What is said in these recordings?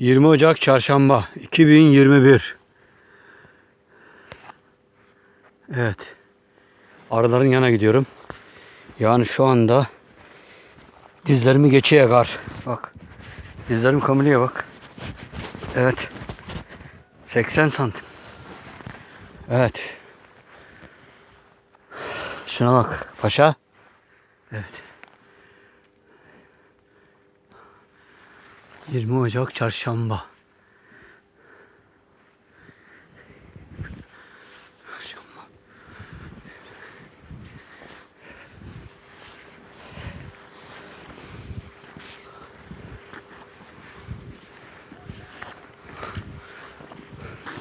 20 Ocak Çarşamba 2021. Evet. Arıların yana gidiyorum. Yani şu anda dizlerimi geçiyor kar. Bak. Dizlerim kamileye bak. Evet. 80 santim. Evet. Şuna bak paşa. Evet. 20 Ocak Çarşamba. Çarşamba.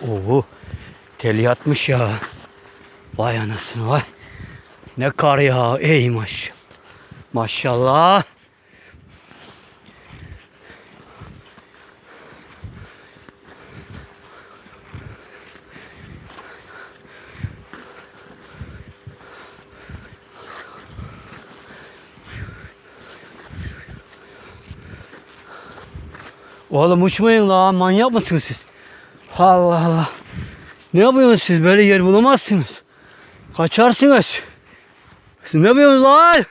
Oo, tel yatmış ya. Vay anasını vay. Ne kar ya. Ey maş. Maşallah. Oğlum uçmayın la manyak mısınız siz? Allah Allah. Ne yapıyorsunuz siz? Böyle yer bulamazsınız. Kaçarsınız. Siz ne yapıyorsunuz lan?